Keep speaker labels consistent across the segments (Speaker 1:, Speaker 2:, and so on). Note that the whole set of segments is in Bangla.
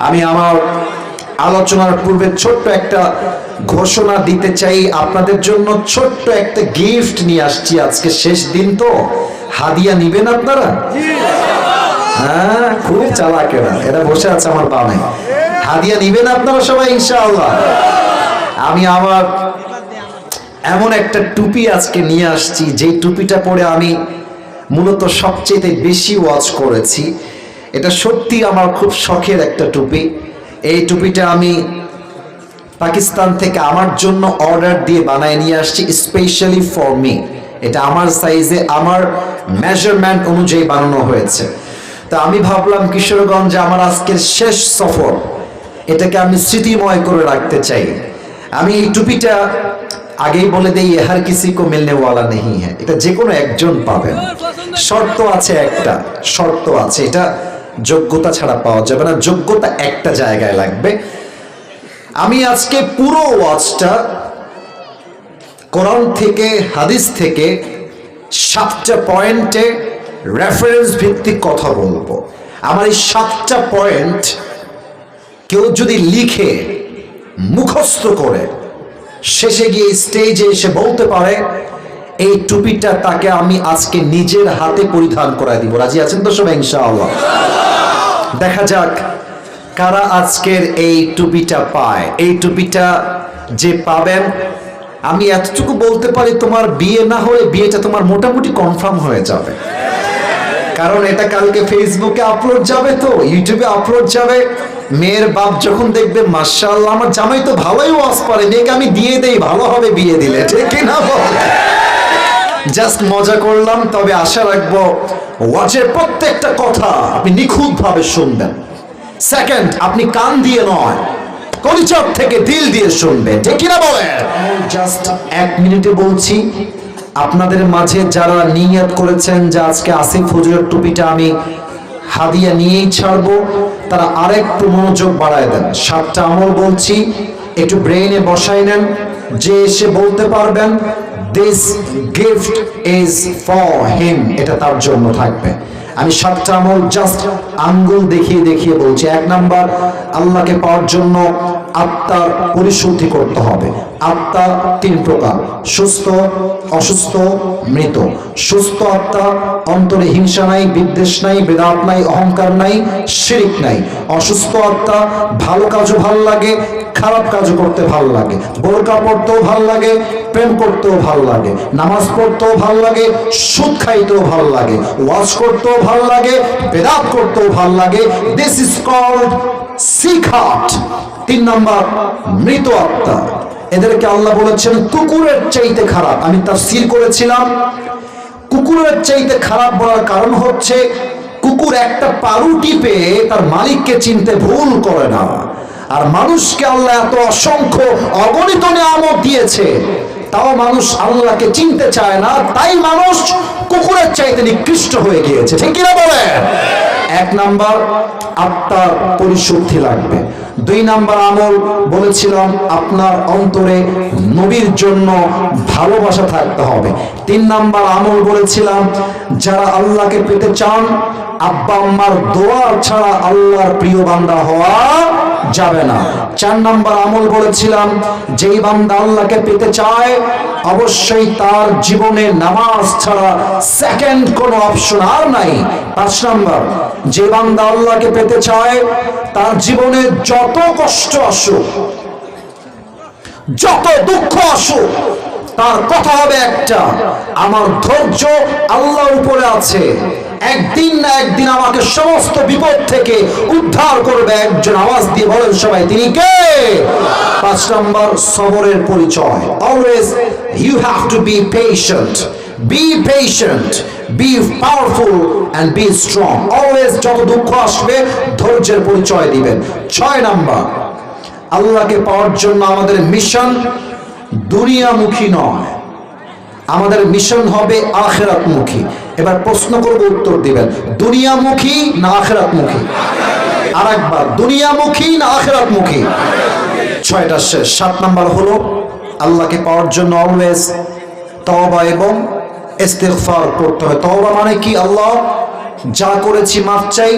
Speaker 1: আমি আমার আলোচনার পূর্বে ছোট্ট একটা ঘোষণা দিতে চাই। আপনাদের জন্য ছোট্ট একটা গিফট নিয়ে আসছি আজকে। শেষ দিন তো। হাদিয়া নিবেন আপনারা? হ্যাঁ খুব চালাকেরা এরা। বসে আছে আমার বামে। হাদিয়া নিবেন আপনারা সবাই, ইনশাআল্লাহ? আমি আমার এমন একটা টুপি আজকে নিয়ে আসছি। যেই টুপিটা পরে আমি মূলত সবচেয়ে বেশি ওয়াচ করেছি। এটা সত্যি আমার খুব শখের একটা টুপি। এই টুপিটা আমি পাকিস্তান থেকে আমার জন্য অর্ডার দিয়ে বানায় নিয়ে আসছি স্পেশালি ফর মি এটা আমার সাইজে আমার মেজারমেন্ট অনুযায়ী বানানো হয়েছে। তা আমি ভাবলাম কিশোরগঞ্জে আমার আজকের শেষ সফর। এটাকে আমি স্মৃতিময় করে রাখতে চাই। আমি এই টুপিটা আগেই বলে দেই হার কিসি কো মিলনে ওয়ালা নেই হ্যাঁ এটা যে কোনো একজন পাবেন। শর্ত আছে একটা, শর্ত আছে। এটা যোগ্যতা ছাড়া পাওয়া যাবে না। যোগ্যতা একটা জায়গায় লাগবে। আমি আজকে পুরো ওয়াচটা কোরআন থেকে, হাদিস থেকে সাতটা পয়েন্টে রেফারেন্স ভিত্তিক কথা বলব। আমার এই সাতটা পয়েন্ট কেউ যদি লিখে, মুখস্থ করে, শেষে গিয়ে স্টেজে এসে বলতে পারে এই টুপিটা তাকে আমি আজকে নিজের হাতে পরিধান করাই দিব। রাজি আছেন তো সবাই, ইনশাআল্লাহ? দেখা যাক কারা আজকের এই টুপিটা পায়। এই টুপিটা যে পাবেন, আমি এতটুকু বলতে পারি তোমার বিয়ে না হলে বিয়েটা তোমার মোটামুটি কনফার্ম হয়ে যাবে। কারণ এটা কালকে ফেসবুকে আপলোড যাবে তো, ইউটিউবে আপলোড যাবে। মেয়ের বাপ যখন দেখবে মার্শাল্লাহ আমার জামাই তো ভালোই ওয়াজ পারে, মেয়েকে আমি দিয়ে দেই, ভালো হবে বিয়ে দিলে, ঠিক না বল? জাস্ট মজা করলাম, তবে আশা রাখব ওয়াচের প্রত্যেকটা কথা আপনি নিখুঁত ভাবে শুনবেন। সেকেন্ড আপনি কান দিয়ে নয়, কলিচক থেকে দিল দিয়ে শুনবেন। ঠিক কিনা বলেন জাস্ট এক মিনিটে বলছি, আপনাদের মাঝে যারা নিয়ত করেছেন যে আজকে আসিফ হুজুরের টুপিটা আমি হাদিয়া নিয়েই ছাড়বো, তারা আরেকটু মনোযোগ বাড়ায় দেন। সাতটা আমল বলছি, একটু ব্রেইনে বসাই নেন, যে এসে বলতে পারবেন this gift is for him এটা তার জন্য থাকবে। আমি সাতটা আমল জাস্ট আঙ্গুল দেখিয়ে দেখিয়ে বলছি। এক নাম্বার, আল্লাহকে পাওয়ার জন্য আত্মার পরিশুদ্ধি করতে হবে। আত্মা তিন প্রকার, সুস্থ, অসুস্থ, মৃত। সুস্থ আত্মা অন্তরে হিংসা নাই, বিদ্বেষ নাই, বেদাত নাই, অহংকার নাই, শিরিক নাই। অসুস্থ আত্মা ভালো কাজও ভালো লাগে, খারাপ কাজও করতে ভালো লাগে। বোরকা পড়তেও ভালো লাগে, প্রেম করতেও ভালো লাগে। নামাজ পড়তেও ভালো লাগে, সুদ খাইতেও ভালো লাগে। ওয়াজ করতেও ভালো লাগে, বেদাত করতেও ভালো লাগে। দিস ইজ কল্ড সিখাট তিন নম্বর মৃত আত্মা। এদেরকে আল্লাহ বলেছেন, কুকুরের চাইতে খারাপ। আমি তাফসীর করেছিলাম। কুকুরের চাইতে খারাপ বলার কারণ হচ্ছে, কুকুর একটা তার মালিককে চিনতে ভুল করে না। আর মানুষকে আল্লাহ এত অসংখ্য অগণিত নিয়ামত দিয়েছে, তাও মানুষ আল্লাহকে চিনতে চায় না। তাই মানুষ কুকুরের চাইতে নিকৃষ্ট হয়ে গিয়েছে। ঠিক কিনা বলে এক নাম্বার আত্মার পরিশুদ্ধি লাগবে। দুই নাম্বার আমল বলেছিলাম, আপনার অন্তরে নবীর জন্য ভালোবাসা থাকতে হবে। তিন নাম্বার আমল বলেছিলাম, যারা আল্লাহকে পেতে চান, আব্বা আম্মার দোয়া ছাড়া আল্লাহর প্রিয় বান্দা হওয়া যাবে না। চার নাম্বার আমল বলেছিলাম, যেই বান্দা আল্লাহকে পেতে চায়, অবশ্যই তার জীবনে নামাজ ছাড়া সেকেন্ড কোনো অপশন আর নাই। পাঁচ নাম্বার, যে বান্দা আল্লাহকে পেতে চায়, তার জীবনে যত কষ্ট আসুক, যত দুঃখ আসুক, তার কথা হবে একটা, আমার ধৈর্য আল্লাহর উপরে আছে। একদিন না একদিন আমাকে সমস্ত বিপদ থেকে উদ্ধার করবে একজন আওয়াজ দিয়ে বলেন সবাই, তিনি কে? পাঁচ নম্বর, সবরের পরিচয়। Always you have to be patient be patient be powerful and be strong always যত দুঃখ আসবে, ধৈর্যের পরিচয় দিবেন। ছয় নাম্বার, আল্লাহকে পাওয়ার জন্য আমাদের মিশন দুনিয়ামুখী নয়। আমাদের মিশন হবে আখেরাতমুখী। এবার প্রশ্ন করব, উত্তর দিবেন। দুনিয়ামুখী না আখেরাতমুখী? আর একবার দুনিয়ামুখী না আখেরাতমুখী? ছয়টা শেষ। সাত নাম্বার হলো, আল্লাহকে পাওয়ার জন্য অলওয়েজ তওবা এবং ইস্তেগফার করতে হয়। তওবা মানে কি? আল্লাহ যা করেছি মাফ চাই।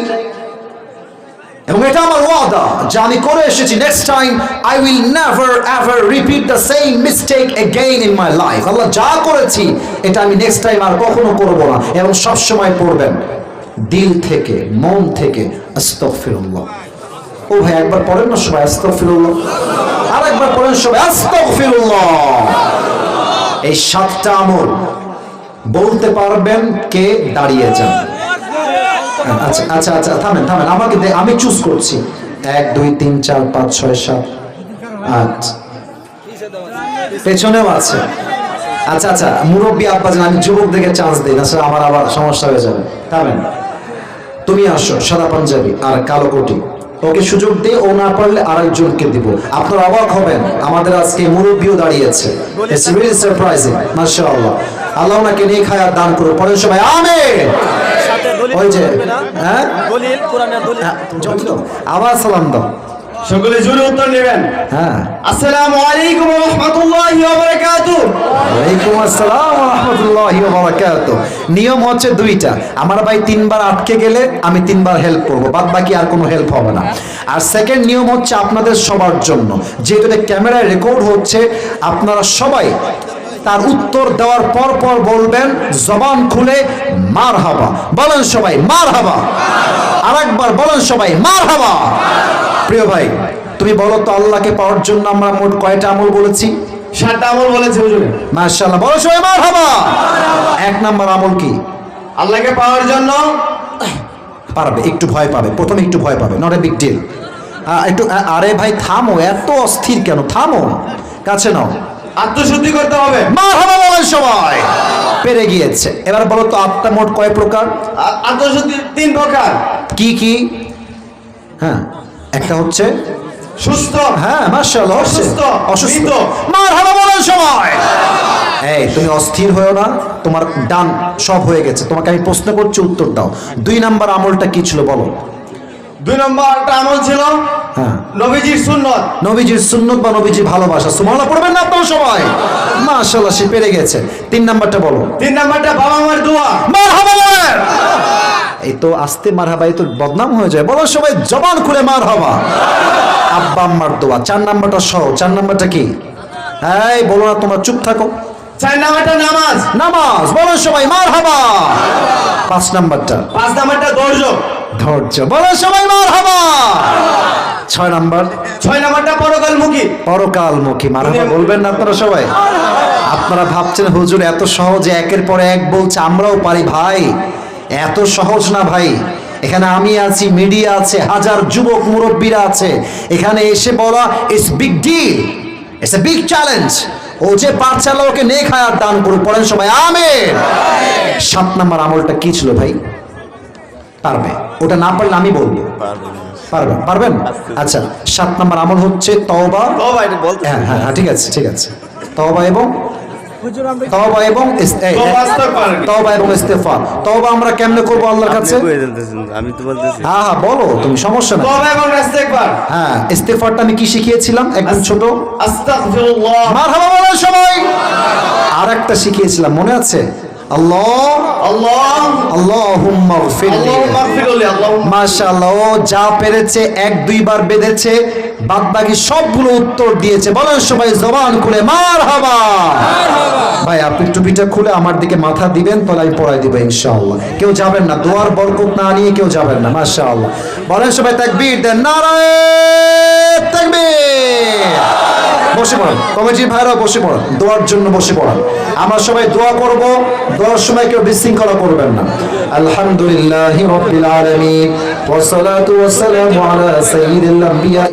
Speaker 1: এবং এটা আমার ওয়াদা যে আমি করে এসেছি। Next time I will never ever repeat the same mistake again in my life আল্লাহ যা করেছি, এটা আমি নেক্সট টাইম আর কখনো করব না। এবং সব সময় পড়বেন, দিল থেকে, মন থেকে, আস্তাগফিরুল্লাহ। ও ভাই, একবার পড়েন না সবাই, আস্তাগফিরুল্লাহ। আর একবার পড়েন সবাই, আস্তাগফিরুল্লাহ। এই সাতটা আমল বলতে পারবেন কে দাঁড়িয়ে যান আচ্ছা আচ্ছা আচ্ছা থামেন থামেন, আমাকে আমি চুজ করছি। এক, দুই, তিন, চার, পাঁচ, ছয়, সাত, আট। পেছনেও আছে। আচ্ছা আচ্ছা মুরব্বী আব্বাজান, আমি যুবকদেরকে চান্স দিই, না আমার আবার সমস্যা হয়ে যাবে। থামেন। তুমি আসো, সাদা পাঞ্জাবি আর কালো কোটি। ওকে সুযোগ দিয়ে ও না পারলে আরেকজনকে দিব। আপনারা অবাক হবেন আমাদের আজকে মুরব্বীও দাঁড়িয়েছে। ইটস রিয়েলি সারপ্রাইজিং মাশাআল্লাহ। আল্লাহ ওনাকে খায় আর দান করুন পরের সবাই আমিন!
Speaker 2: সাথে দলিল
Speaker 1: ওই যে হ্যাঁ?
Speaker 2: দলিল কোরআনের দলিল।
Speaker 1: হ্যাঁ, যত আবার সালাম দাও।
Speaker 3: সকলে জোরে উত্তর নেবেন।
Speaker 1: হ্যাঁ।
Speaker 3: আসসালামু আলাইকুম ওয়া রাহমাতুল্লাহি ওয়া বারাকাতুহু
Speaker 1: নিয়ম হচ্ছে দুইটা। আমার ভাই তিনবার আটকে গেলে আমি তিনবার হেল্প করব। বাদ বাকি আর কোনো হেল্প হবে না। আর সেকেন্ড নিয়ম হচ্ছে আপনাদের সবার জন্য। যেহেতু ক্যামেরায় রেকর্ড হচ্ছে, আপনারা সবাই তার উত্তর দেওয়ার পর পর বলবেন, জবান খুলে মার হাবা বলেন সবাই মার হাবা আর একবার বলেন সবাই মার হাবা প্রিয় ভাই, তুমি বলো তো আল্লাহকে পাওয়ার জন্য আমরা মোট কয়টা আমল বলেছি?
Speaker 3: সাতটা আমল বলেছে হুজুরে।
Speaker 1: মাশাআল্লাহ বলো সবাই মার হাবা এক নাম্বার আমল কি?
Speaker 3: আল্লাহকে পাওয়ার জন্য
Speaker 1: পারবে একটু ভয় পাবে প্রথমে একটু ভয় পাবে নট এ বিগ ডিল একটু আরে ভাই থামো এত অস্থির কেন? থামো কাছে নাও।
Speaker 3: আত্মশুদ্ধি করতে হবে।
Speaker 1: মার হাবা বলেন সবাই। পেরে গিয়েছে। এবার বলো তো আত্মা মোট কয় প্রকার?
Speaker 3: আত্মশুদ্ধি তিন প্রকার।
Speaker 1: কি কি? হ্যাঁ একটা হচ্ছে
Speaker 3: সুস্থ?
Speaker 1: হ্যাঁ হচ্ছে।
Speaker 3: অসুস্থ,
Speaker 1: অসুস্থ। মার হাবা বলেন সবাই। এই তুমি অস্থির হয়েও না তোমার ডান সব হয়ে গেছে। তোমাকে আমি প্রশ্ন করছি উত্তর দাও। দুই নাম্বার আমলটা কি ছিল বলো।
Speaker 3: দুই নম্বর একটা আমল ছিল?
Speaker 1: হ্যাঁ।
Speaker 3: নবীজির সুন্নত।
Speaker 1: নবীজির সুন্নত বা ভালোবাসা। পড়বেন না আপনারা সবাই? মাশাআল্লাহ সে পেরে গেছে। তিন নাম্বারটা বলো।
Speaker 3: তিন নম্বরটা বাবা মার দোয়া।
Speaker 1: বলেন। এই তো আস্তে মারহাবা এই তো বদনাম হয়ে যায়। বলো সবাই জবান খুলে মারহাবা। আব্বা আম্মার দোয়া। চার নাম্বারটা সহ চার নাম্বারটা কি? এই বলো না তোমরা চুপ থাকো।
Speaker 3: চার নম্বরটা নামাজ।
Speaker 1: নামাজ। বলো সবাই মারহাবা। পাঁচ নাম্বারটা।
Speaker 3: পাঁচ নম্বরটা ধৈর্য।
Speaker 1: ধৈর্য। বলো সবাই মারহাবা। ছয় নাম্বার।
Speaker 3: ছয় নম্বরটা পরকালমুখী।
Speaker 1: পরকালমুখী। মারহাবা বলবেন না আপনারা সবাই। আপনারা ভাবছেন হুজুর এত সহজে একের পর এক বলছে আমরাও পারি ভাই। এত সহজ না ভাই। এখানে আমি আছি মিডিয়া আছে হাজার যুবক মুরব্বীরা আছে। এখানে এসে বলা it's big deal it's a big challenge ও যে পাঠশালা ওকে নে খায় আর দান করুক পড়েন সবাই আমেন। সাত নাম্বার আমলটা কি ছিল ভাই? পারবে? ওটা না পারলে আমি বলব। পারবেন পারবেন? আচ্ছা সাত নাম্বার আমল হচ্ছে তওবা।
Speaker 3: বলতে
Speaker 1: হ্যাঁ হ্যাঁ হ্যাঁ, ঠিক আছে ঠিক আছে। তওবা এবং তওবা এবং
Speaker 3: তওবা
Speaker 1: এই,
Speaker 3: ইস্তেগফার।
Speaker 1: তওবা এবং ইস্তেফা তওবা আমরা কেমনে করব আল্লাহর কাছে?
Speaker 4: আমি তো বলতেছি।
Speaker 1: হ্যাঁ হ্যাঁ বলো তুমি সমস্যা না
Speaker 3: তওবা এবং ইস্তেগফার।
Speaker 1: হ্যাঁ ইস্তেগফারটা আমি কি শিখিয়েছিলাম? একদম ছোট।
Speaker 3: আস্তাগফিরুল্লাহ।
Speaker 1: মারহাবা বলার সময় আর একটা শিখিয়েছিলাম মনে আছে? আল্লাহ
Speaker 3: আল্লাহ
Speaker 1: আল্লাহুম্মা মাশাআল্লাহ ও যা পেরেছে এক দুইবার বেঁধেছে বাদ বাকি সবগুলো উত্তর দিয়েছে। বলেন সবাই জবান খুলে মার হাবা ভাই আপনি টুপিটা খুলে আমার দিকে মাথা দিবেন তাহলে আমি পড়াই দিব ইনশাআল্লাহ। কেউ যাবেন না দোয়ার বরকত না নিয়ে কেউ যাবেন না মাশাআল্লাহ। বলেন সবাই তাকবীর দেন নারায়ে তাকবীর। বসে পড়ান। কমিটির ভাইরা বসে পড়ান। দোয়ার জন্য বসে পড়ান। আমরা সবাই দোয়া করব। দোয়ার সময় কেউ বিশৃঙ্খলা করবেন না। আলহামদুলিল্লাহ